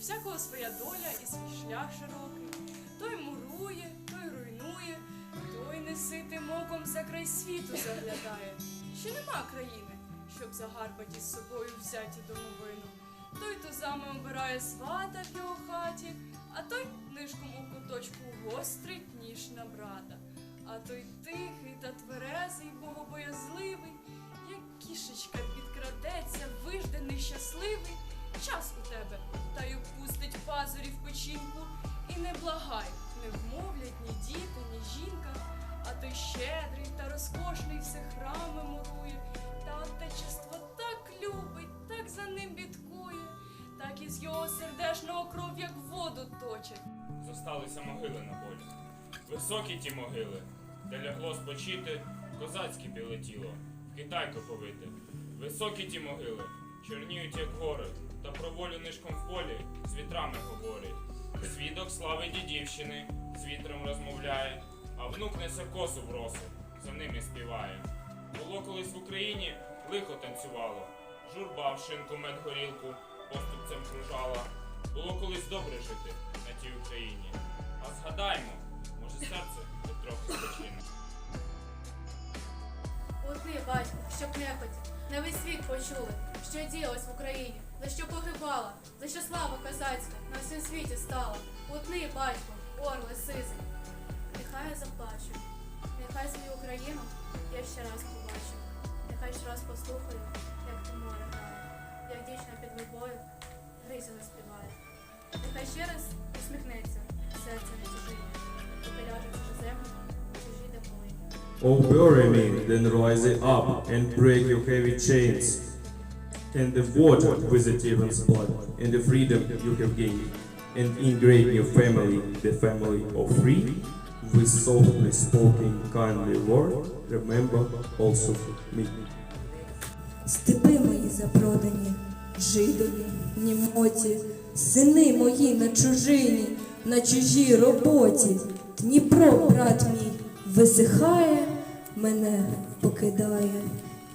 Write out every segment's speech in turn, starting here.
всякого своя доля і свій шлях широкий. Той мурує, той руйнує, той неситим оком за край світу заглядає. Ще нема країни, щоб загарбаті з собою взяті домовину. Той тузами обирає свата в його хаті, а той нишком у куточку гострить ніж на брата. А той тихий та тверезий, богобоязливий, як кішечка підкрадеться, вижданий, щасливий. Час у пазурі. І не благай, не вмовлять ні діти, ні жінка, а той щедрий та розкошний все храми мурує, та отечество так любить, так за ним бідкує, так із його сердешного кров, як воду точить. Зосталися могили на полі. Високі ті могили, де лягло спочити козацьке біле тіло, в Китайку повите. Високі ті могили, чорніють, як гори, та про волю нишком в полі з вітрами говорять. Свідок слави дідівщини з вітром розмовляє, а внук несе косу в росу, за ними співає. Було колись в Україні лихо танцювало, журба в шинку мед горілку поступцем кружала. Було колись добре жити на тій Україні. А згадаймо, може серце хоч трохи спочине. Одни, батько, щоб нехотя, на весь світ почули, що діялось в Україні, за що погибала, за що слава козацька на всім світі стала. Утни, батько, орли, сизи. Нехай я заплачу, нехай свою Україну я ще раз побачу. Нехай ще раз послухаю, як ти море грає, як дівчина під вибою гризяно співає. Нехай ще раз усміхнеться, серце не чужиє, поки ляже в землю, чужі де полині. Oh, bury me, then rise up and break your heavy chains. And the water with the Tiban's blood, and the freedom you have gained, and ingrain your family, the family of free. With softly spoken kindly word, remember also me. Степи мої запродані, жидові, німоті, сини мої на чужині, на чужій роботі. Дніпро, брат мій, висихає, мене покидає,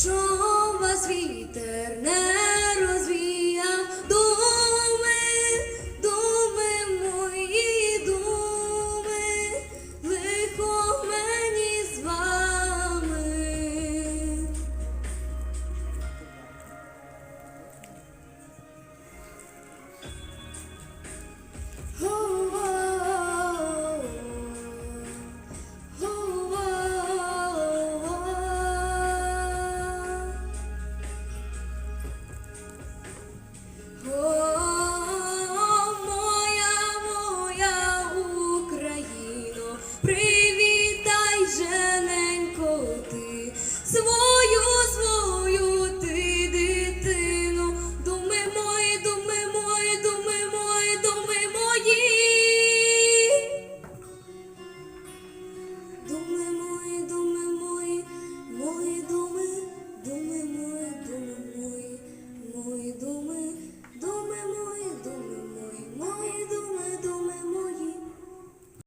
що вас вітер не. Thank.